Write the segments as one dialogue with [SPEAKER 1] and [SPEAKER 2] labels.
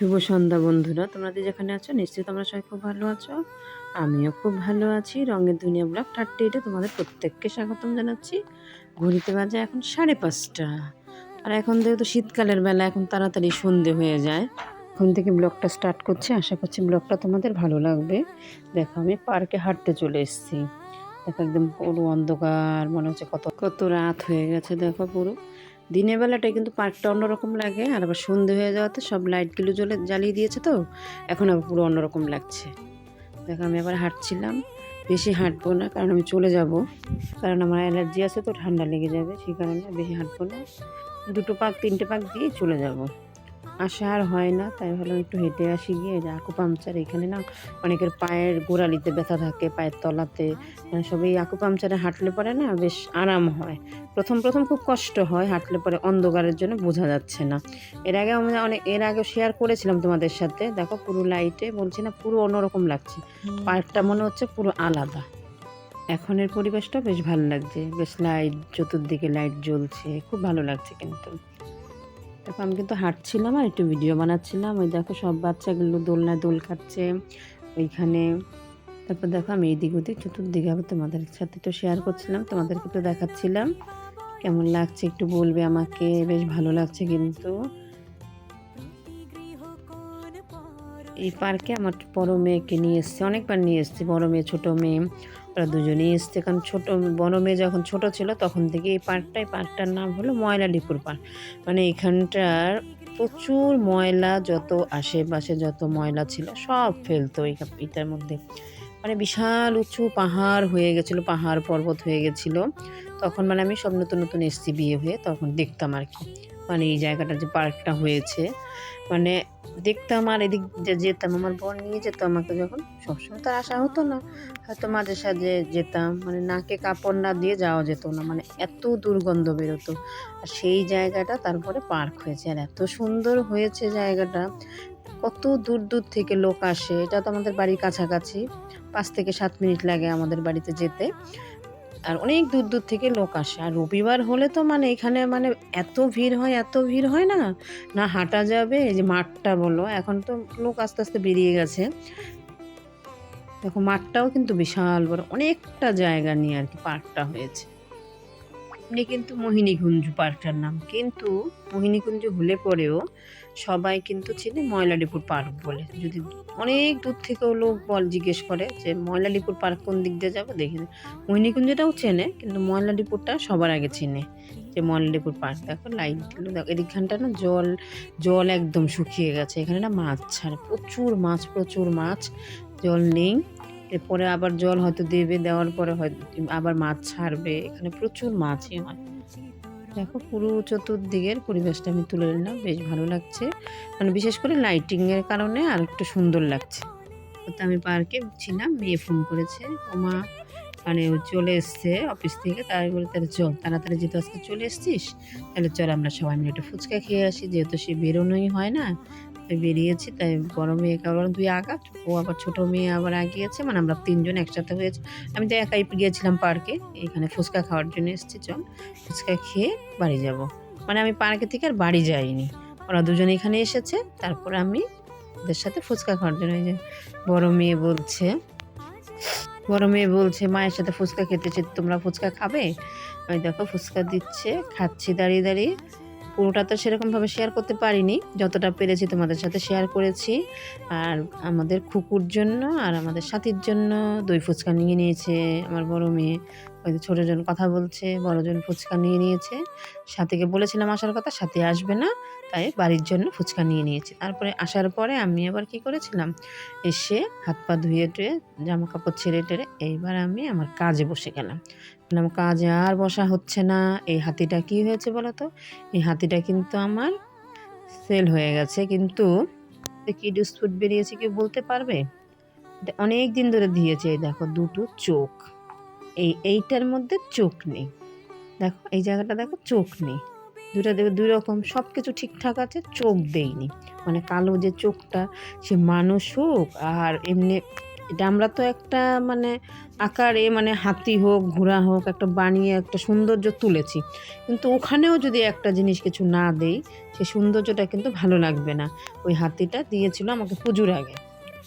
[SPEAKER 1] শুভ সন্ধ্যা বন্ধুরা। তোমরা যে যেখানে আছো, নিশ্চয়ই তোমরা সবাই খুব ভালো আছো। আমিও খুব ভালো আছি। রঙের দুনিয়া ব্লগ থার্টি এইটে তোমাদের প্রত্যেককে স্বাগতম জানাচ্ছি। ঘড়িতে বাজে এখন সাড়ে পাঁচটা। আর এখন যেহেতু শীতকালের বেলা, এখন তাড়াতাড়ি সন্ধে হয়ে যায়। এখন থেকে ব্লগটা স্টার্ট করছি। আশা করছি ব্লগটা তোমাদের ভালো লাগবে। দেখো, আমি পার্কে হাঁটতে চলে এসেছি। দেখো, একদম পুরো অন্ধকার, মনে হচ্ছে কত কত রাত হয়ে গেছে। দেখো পুরো। দিনের বেলাটায় কিন্তু পার্কটা অন্যরকম লাগে, আর আবার সন্ধে হয়ে যাওয়াতে সব লাইটগুলো জ্বলে, জ্বালিয়ে দিয়েছে তো, এখন আবার পুরো অন্যরকম লাগছে। দেখো আমি আবার হাঁটছিলাম, বেশি হাঁটবো না কারণ আমি চলে যাব, কারণ আমার অ্যালার্জি আছে তো ঠান্ডা লেগে যাবে সেই কারণে বেশি হাঁটবো না। দুটো পাক, তিনটে পাক দিয়ে চলে যাব। আসা আর হয় না তাই ভাবলাম একটু হেঁটে আসি গিয়ে যে আকু পাংচার এখানে না অনেকের পায়ের গোড়ালিতে ব্যথা থাকে পায়ের তলাতে মানে আকু পাংচারে হাঁটলে পরে না বেশ আরাম হয়। প্রথম প্রথম খুব কষ্ট হয় হাঁটলে পরে অন্ধকারের জন্য বোঝা যাচ্ছে না। এর আগে আমি অনেক এর আগে শেয়ার করেছিলাম তোমাদের সাথে দেখো পুরো লাইটে বলছি না পুরো অন্যরকম লাগছে। পার্কটা মনে হচ্ছে পুরো আলাদা। এখনের পরিবেশটা বেশ ভালো লাগছে বেশ লাইট চতুর্দিকে লাইট জ্বলছে খুব ভালো লাগছে কিন্তু। তারপর আমি কিন্তু হাঁটছিলাম আর একটু ভিডিও বানাচ্ছিলাম। ওই দেখো সব বাচ্চাগুলো দোলনায় দোল খাচ্ছে ওইখানে তারপর দেখো আমি এইদিক ওদিক চতুর্দিকে আবার তোমাদের সাথে একটু শেয়ার করছিলাম, তোমাদেরকে তো দেখাচ্ছিলাম। কেমন লাগছে একটু বলবে আমাকে, বেশ ভালো লাগছে কিন্তু। এই পার্কে আমার বড় মেয়েকে নিয়ে এসছে, অনেকবার নিয়ে এসছি, বড় মেয়ে, ছোটো মেয়ে। ওরা দুজনেই এসছে। কারণ ছোটো, বড় মেয়ে যখন ছোট ছিল, তখন থেকে এই পার্কটাই, পার্কটার নাম হলো ময়লালিপুর পার্ক। মানে এখানটার প্রচুর ময়লা, যত আশেপাশে যত ময়লা ছিল, সব ফেলতো এই এটার মধ্যে। মানে বিশাল উঁচু পাহাড় হয়ে গেছিল, পাহাড় পর্বত হয়ে গেছিল। তখন মানে আমি সব নতুন নতুন এসছি বিয়ে হয়ে, তখন দেখতাম আর কি। মানে এই জায়গাটা যে পার্কটা হয়েছে। মানে দেখতাম আর এদিক যেতাম, আমার বোন নিয়ে যেত আমাকে যখন। সবসময় তো আর আসা হতো না। হয়তো মাঝে সাঝে যেতাম। মানে নাকে কাপড় না দিয়ে যাওয়া যেত না। মানে এত দুর্গন্ধ বেরোতো। আর সেই জায়গাটা তারপরে পার্ক হয়েছে। আর এত সুন্দর হয়েছে জায়গাটা। কত দূর দূর থেকে লোক আসে। এটা তো আমাদের বাড়ির কাছাকাছি। পাঁচ থেকে সাত মিনিট লাগে আমাদের বাড়িতে যেতে। আর অনেক দূর দূর থেকে লোক আসে। আর রবিবার হলে তো মানে এখানে মানে এত ভিড় হয়, এত ভিড় হয় না? না হাঁটা যাবে, এই যে মাঠটা বলো, এখন তো লোক আস্তে আস্তে বেরিয়ে গেছে। দেখো মাঠটাও কিন্তু বিশাল বড়, অনেকটা জায়গা নিয়ে আর কি পার্কটা হয়েছে। এমনি কিন্তু মোহিনীকুঞ্জ পার্কটার নাম। কিন্তু মোহিনীকুঞ্জ হলে পরেও সবাই কিন্তু চিনে ময়লাডিপুর পার্ক বলে। যদি অনেক দূর থেকেও লোক বল জিজ্ঞেস করে যে ময়লাডিপুর পার্ক কোন দিক দিয়ে যাব, দেখে মোহিনীকুঞ্জটাও চেনে, কিন্তু ময়লাডিপুরটা সবার আগে চেনে যে ময়লাডিপুর পার্ক। দেখো লাইটগুলো দেখো, এদিকখানটা না জল জল একদম শুকিয়ে গেছে। এখানে না মাছ ছাড়ে, প্রচুর মাছ প্রচুর মাছ, জল নেই। এরপরে আবার জল হয়তো দেবে, দেওয়ার পরে হয়তো আবার মাছ ছাড়বে। এখানে প্রচুর মাছই হয়। দেখো পুরো চতুর্দিকের পরিবেশটা আমি তুলে নিলাম, বেশ ভালো লাগছে। মানে বিশেষ করে লাইটিংয়ের কারণে আর একটু সুন্দর লাগছে। তো আমি পার্কে ছিলাম, মেয়ে ফোন করেছে ওমা মানে ও চলে এসছে অফিস থেকে। বলে, তাহলে চল, তাড়াতাড়ি যেহেতু আজকে চলে এসছিস, তাহলে চল আমরা সবাই মিলে একটু ফুচকা খেয়ে আসি। যেহেতু সে বেরোনোই হয় না তাই বেরিয়েছি, তাই বড় মেয়েকে আবার দুই আগা ও আবার ছোটো মেয়ে আবার আগিয়েছে মানে আমরা তিনজন একসাথে হয়েছে। আমি তো একাই গিয়েছিলাম পার্কে, এখানে ফুচকা খাওয়ার জন্য এসেছি, চল ফুচকা খেয়ে বাড়ি যাব। মানে আমি পার্কে থেকে আর বাড়ি যাইনি। ওরা দুজন এখানে এসেছে, তারপর আমি ওদের সাথে ফুচকা খাওয়ার জন্য যে বড় মেয়ে বলছে, বড় মেয়ে বলছে, মায়ের সাথে ফুচকা খেতেছে তোমরা ফুচকা খাবে? আমি দেখো, ফুচকা দিচ্ছে, খাচ্ছি, দাঁড়িয়ে দাঁড়িয়ে। পুরোটা তো সেরকমভাবে শেয়ার করতে পারিনি, যতটা পেরেছি তোমাদের সাথে শেয়ার করেছি। আর আমাদের খুকুর জন্য আর আমাদের সাথীর জন্য দই ফুচকা নিয়ে নিয়েছে আমার বড় মেয়ে। ওই ছোটোজন কথা বলছে, বড়জন ফুচকা নিয়ে নিয়েছে। সাথীকে বলেছিলাম আসার কথা, সাথী আসবে না, তাই বাড়ির জন্য ফুচকা নিয়ে নিয়েছে। তারপরে আসার পরে আমি আবার কি করেছিলাম? এসে হাত পা ধুয়ে টুয়ে জামা কাপড় ছেড়ে টেড়ে এইবার আমি আমার কাজে বসে গেলাম। কাজে আর বসা হচ্ছে না। এই হাতিটা কি হয়েছে বলো তো এই হাতিটা কিন্তু আমার সেল হয়ে গেছে। কিন্তু কি ডিসপুট বেরিয়েছে কেউ বলতে পারবে? অনেক দিন ধরে দিয়েছে। এই দেখো, দুটো চোখ। এই, এইটার মধ্যে চোখ নেই। দেখো, এই জায়গাটা দেখো, চোখ নেই। দুটা দেবে, দুই রকম। সব কিছু ঠিকঠাক আছে, চোখ দেয়নি। মানে কালো যে চোখটা, সে মানুষ হোক আর এমনি এটা আমরা তো একটা মানে আকারে মানে হাতি হোক, ঘোড়া হোক, একটা বানিয়ে, একটা সৌন্দর্য তুলেছি। কিন্তু ওখানেও যদি একটা জিনিস কিছু না দেই, সেই সৌন্দর্যটা কিন্তু ভালো লাগবে না। ওই হাতিটা দিয়েছিল আমাকে পুজোর আগে।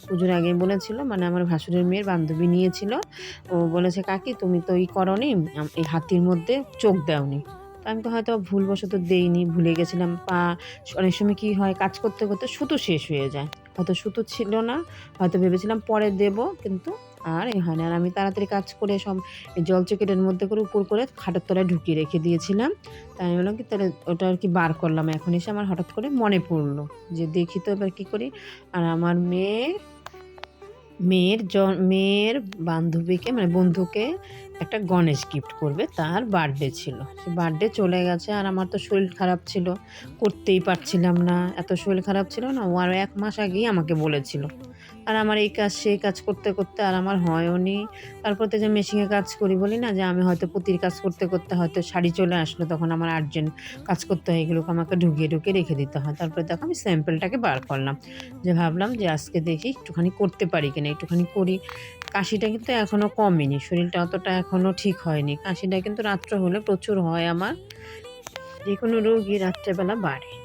[SPEAKER 1] পুজোর আগে বলেছিল মানে আমার ভাসুরের মেয়ের বান্ধবী নিয়েছিল। ও বলেছে, কাকি, তুমি তো ই করনি এই হাতির মধ্যে চোখ দাওনি। আমি তো হয়তো ভুলবশত দেইনি, ভুলে গেছিলাম। পা, অনেক সময় কি হয়, কাজ করতে করতে সুতো শেষ হয়ে যায়। হয়তো সুতো ছিল না, হয়তো ভেবেছিলাম পরে দেব, কিন্তু আর এ হয় না। আর আমি তাড়াতাড়ি কাজ করে সব জল চকেটের মধ্যে করে উপর করে খাটের তলায় ঢুকিয়ে রেখে দিয়েছিলাম। তাই আমি বললাম কি, তাহলে ওটা আর কি বার করলাম। এখন এসে আমার হঠাৎ করে মনে পড়ল যে দেখি তো এবার কী করি। আর আমার মেয়ে মেয়ের জ মেয়ের বান্ধবীকে মানে বন্ধুকে একটা গণেশ গিফট করবে, তার বার্থডে ছিল। সে বার্থডে চলে গেছে আর আমার তো শরীর খারাপ ছিল, করতেই পারছিলাম না। এত শরীর খারাপ ছিল না, ও আরও এক মাস আগেই আমাকে বলেছিল। আর আমার এই কাজ, সেই কাজ করতে করতে আর আমার হয়ও নি। তারপর তো যে মেশিনে কাজ করি বলি না, যে আমি হয়তো পুতির কাজ করতে করতে হয়তো শাড়ি চলে আসলো, তখন আমার আর্জেন্ট কাজ করতে হয় এগুলোকে আমাকে ঢুকিয়ে ঢুকিয়ে রেখে দিতে হয়। তারপরে দেখো আমি স্যাম্পেলটাকে বার করলাম। যে ভাবলাম যে আজকে দেখি একটুখানি করতে পারি কিনা, একটুখানি করি। কাশিটা কিন্তু এখনও কমেনি, শরীরটা অতটা এখনও ঠিক হয়নি। কাশিটা কিন্তু রাত্র হলে প্রচুর হয় আমার। যে কোনো রোগী রাত্রেবেলা বাড়ে।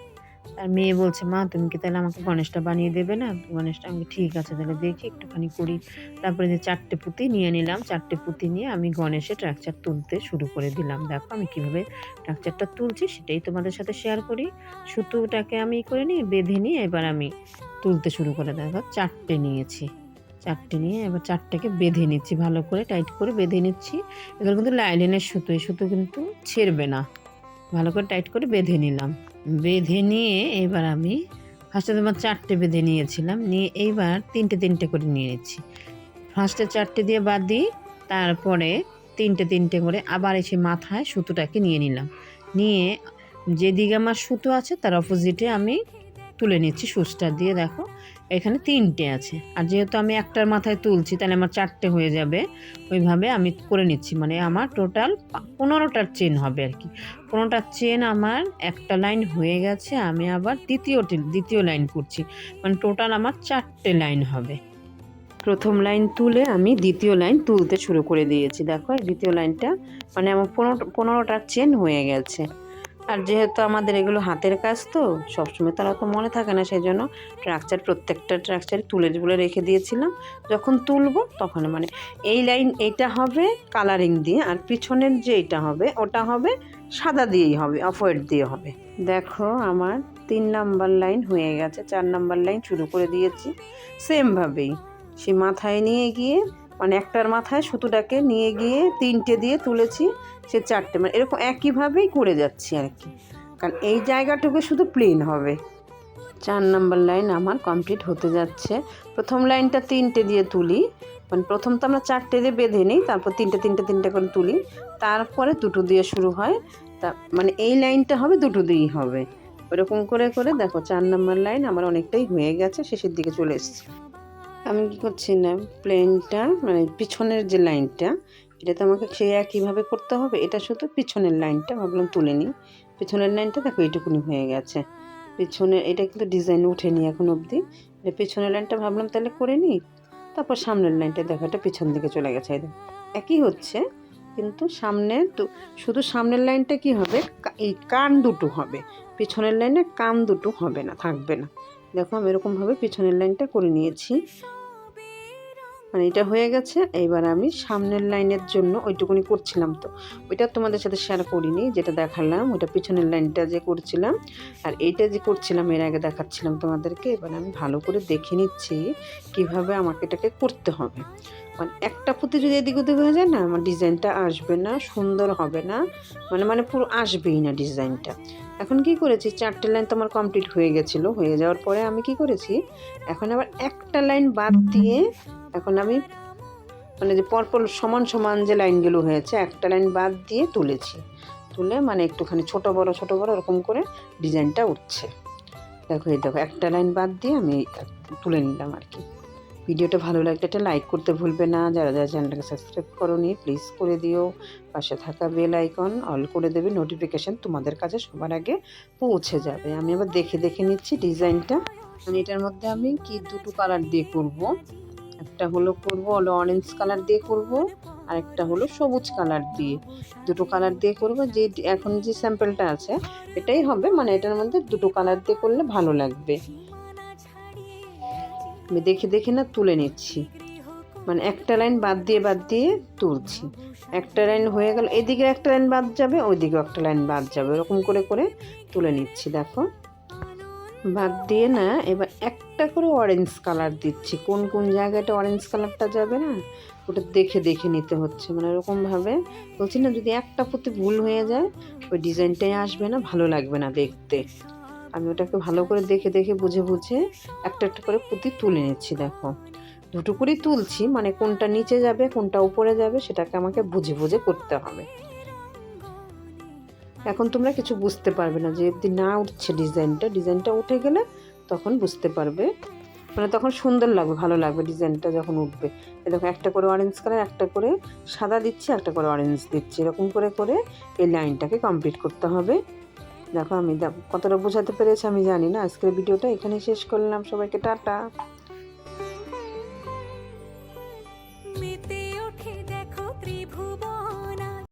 [SPEAKER 1] আর মেয়ে বলছে, মা, তুমি কি তাহলে আমাকে গণেশটা বানিয়ে দেবে না? গণেশটা আমি ঠিক আছে, তাহলে দেখি, একটুখানি করি। তারপরে যে চারটে পুঁতি নিয়ে নিলাম, চারটে পুঁতি নিয়ে আমি গণেশের ট্রাকচার তুলতে শুরু করে দিলাম। দেখো আমি কীভাবে ট্রাকচারটা তুলছি, সেটাই তোমাদের সাথে শেয়ার করি। সুতোটাকে আমি করে নিই বেঁধে নিয়ে এবার আমি তুলতে শুরু করে দেখো, চারটে নিয়েছি। চারটে নিয়ে এবার চারটাকে বেঁধে নিচ্ছি, ভালো করে টাইট করে বেঁধে নিচ্ছি। এগুলো কিন্তু লাইলেনের সুতো, এই সুতো কিন্তু ছেড়বে না। ভালো করে টাইট করে বেঁধে নিলাম। বেঁধে নিয়ে এবার আমি ফার্স্টে তোমার চারটে বেঁধে নিয়েছিলাম, নিয়ে এইবার তিনটে তিনটে করে নিয়েছি ফার্স্টে চারটে দিয়ে বাদ দিই তারপরে তিনটে তিনটে করে আবার এসে মাথায় সুতোটাকে নিয়ে নিলাম। নিয়ে যেদিকে আমার সুতো আছে তার অপোজিটে আমি তুলে নিচ্ছি সুচটা দিয়ে, দেখো। এখানে তিনটে আছে। আর যেহেতু আমি একটার মাথায় তুলছি, তাহলে আমার চারটে হয়ে যাবে। ওইভাবে আমি করে নিচ্ছি। মানে আমার টোটাল পনেরোটার চেন হবে আর কি। পনেরোটার চেন আমার একটা লাইন হয়ে গেছে। আমি আবার দ্বিতীয়টি, দ্বিতীয় লাইন করছি। মানে টোটাল আমার চারটে লাইন হবে। প্রথম লাইন তুলে আমি দ্বিতীয় লাইন তুলতে শুরু করে দিয়েছি। দেখো দ্বিতীয় লাইনটা মানে আমার পনেরো, পনেরোটার চেন হয়ে গেছে। আর যেহেতু আমাদের এগুলো হাতের কাজ তো, সবসময় তারা তো মনে থাকে না সেই জন্য ট্রাকচার প্রত্যেকটা ট্রাকচার তুলে তুলে রেখে দিয়েছিলাম। যখন তুলবো তখন মানে এই লাইন এইটা হবে কালারিং দিয়ে আর পিছনের যে এটা হবে ওটা হবে সাদা দিয়েই হবে অফ হোয়াইট দিয়ে হবে। দেখো আমার তিন নাম্বার লাইন হয়ে গেছে, চার নাম্বার লাইন শুরু করে দিয়েছি। সেমভাবেই সে মাথায় নিয়ে গিয়ে মানে একটার মাথায় সুতোটাকে নিয়ে গিয়ে তিনটে দিয়ে তুলেছি। সে চারটে মানে এরকম একইভাবেই করে যাচ্ছি আর কি। কারণ এই জায়গাটুকু শুধু প্লেন হবে। চার নাম্বার লাইন আমার কমপ্লিট হতে যাচ্ছে। প্রথম লাইনটা তিনটে দিয়ে তুলি। মানে প্রথম তো আমরা চারটে দিয়ে বেঁধে নিই, তারপর তিনটে তিনটে তিনটে করে তুলি। তারপরে দুটো দিয়ে শুরু হয়। তা মানে এই লাইনটা হবে, দুটো দিয়েই হবে। ওরকম করে করে দেখো চার নাম্বার লাইন আমার অনেকটাই হয়ে গেছে, শেষের দিকে চলে এসছে। আমি কী করছি না? প্লেনটা মানে পিছনের যে লাইনটা এটা তো আমাকে সে একইভাবে করতে হবে, এটা শুধু পিছনের লাইনটা, ভাবলাম তুলে নিই। পিছনের লাইনটা দেখো, এইটুকুনি হয়ে গেছে। পিছনের, এটা কিন্তু ডিজাইন উঠেনি এখন অবধি। এটা পিছনের লাইনটা ভাবলাম তাহলে করে নিই। তারপর সামনের লাইনটা দেখো, এটা পিছন দিকে চলে গেছে দেখো। একই হচ্ছে, কিন্তু সামনে দু- শুধু সামনের লাইনটা কি হবে? এই কান দুটো হবে। পিছনের লাইনে কান দুটো হবে না, থাকবে না। দেখো আমি এরকমভাবে পিছনের লাইনটা করে নিয়েছি। মানে এটা হয়ে গেছে। এইবার আমি সামনের লাইনের জন্য ওইটুকুনি করছিলাম তো। ওইটা তোমাদের সাথে শেয়ার করিনি, যেটা দেখালাম। ওইটা পিছনের লাইনটা যে করছিলাম, আর এইটা যে করছিলাম, এর আগে দেখাচ্ছিলাম তোমাদেরকে। এবার আমি ভালো করে দেখে নিচ্ছি কীভাবে আমাকে এটাকে করতে হবে। মানে একটা পুঁতি যদি এদিক ওদিক হয়ে যায় না আমার ডিজাইনটা আসবে না, সুন্দর হবে না মানে মানে পুরো আসবেই না ডিজাইনটা। এখন কি করেছি, চারটে লাইন তো আমার কমপ্লিট হয়ে গেছিল, হয়ে যাওয়ার পরে আমি কি করেছি, এখন আবার একটা লাইন বাদ দিয়ে এখন আমি মানে যে পরপর সমান সমান যে লাইনগুলো হয়েছে, একটা লাইন বাদ দিয়ে তুলেছি। তুলে মানে একটুখানি ছোট বড় ছোট বড় ওরকম করে ডিজাইনটা উঠছে। দেখো, এই দেখো, একটা লাইন বাদ দিয়ে আমি তুলে নিলাম আর কি। ভিডিওটা ভালো লাগলে একটা লাইক করতে ভুলবে না। যারা যারা চ্যানেলটাকে সাবস্ক্রাইব করোনি, প্লিজ করে দিও। পাশে থাকা বেল আইকন অল করে দেবে, নোটিফিকেশান তোমাদের কাছে সবার আগে পৌঁছে যাবে। আমি আবার দেখে দেখে নিচ্ছি ডিজাইনটা। মানে এটার মধ্যে আমি কি দুটো কালার দিয়ে করব? একটা হলো করব হলো অরেঞ্জ কালার দিয়ে করব আর একটা হলো সবুজ কালার দিয়ে। দুটো কালার দিয়ে করব। যে এখন যে স্যাম্পেলটা আছে, এটাই হবে। মানে এটার মধ্যে দুটো কালার দিয়ে করলে ভালো লাগবে। আমি দেখে দেখে না তুলে নিচ্ছি। মানে একটা লাইন বাদ দিয়ে বাদ দিয়ে তুলছি। একটা লাইন হয়ে গেল, এদিকে একটা লাইন বাদ যাবে ওইদিকে একটা লাইন বাদ যাবে। এরকম করে করে তুলে নিচ্ছি, দেখো। বাদ দিয়ে না, এবার একটা করে অরেঞ্জ কালার দিচ্ছি। কোন কোন জায়গাটা অরেঞ্জ কালারটা যাবে না, ওটা দেখে দেখে নিতে হচ্ছে। মানে এরকমভাবে বলছি না, যদি একটা প্রতি ভুল হয়ে যায়, ওই ডিজাইনটাই আসবে না, ভালো লাগবে না দেখতে। আমি ওটাকে ভালো করে দেখে দেখে, বুঝে বুঝে একটা একটা করে পুঁতি তুলে নিচ্ছি, দেখো। দুটো করেই তুলছি মানে কোনটা নিচে যাবে, কোনটা উপরে যাবে, সেটাকে আমাকে বুঝে বুঝে করতে হবে। এখন তোমরা কিছু বুঝতে পারবে না, যে যদি না উঠছে ডিজাইনটা। ডিজাইনটা উঠে গেলে তখন বুঝতে পারবে। মানে তখন সুন্দর লাগবে, ভালো লাগবে ডিজাইনটা যখন উঠবে। দেখো, একটা করে অরেঞ্জ কালার একটা করে সাদা দিচ্ছি, একটা করে অরেঞ্জ দিচ্ছি। এরকম করে করে এই লাইনটাকে কমপ্লিট করতে হবে। দেখো আমি কতটা বোঝাতে পেরেছি আমি জানি না। আজকের ভিডিওটা এখানে শেষ করলাম। সবাইকে টাটা।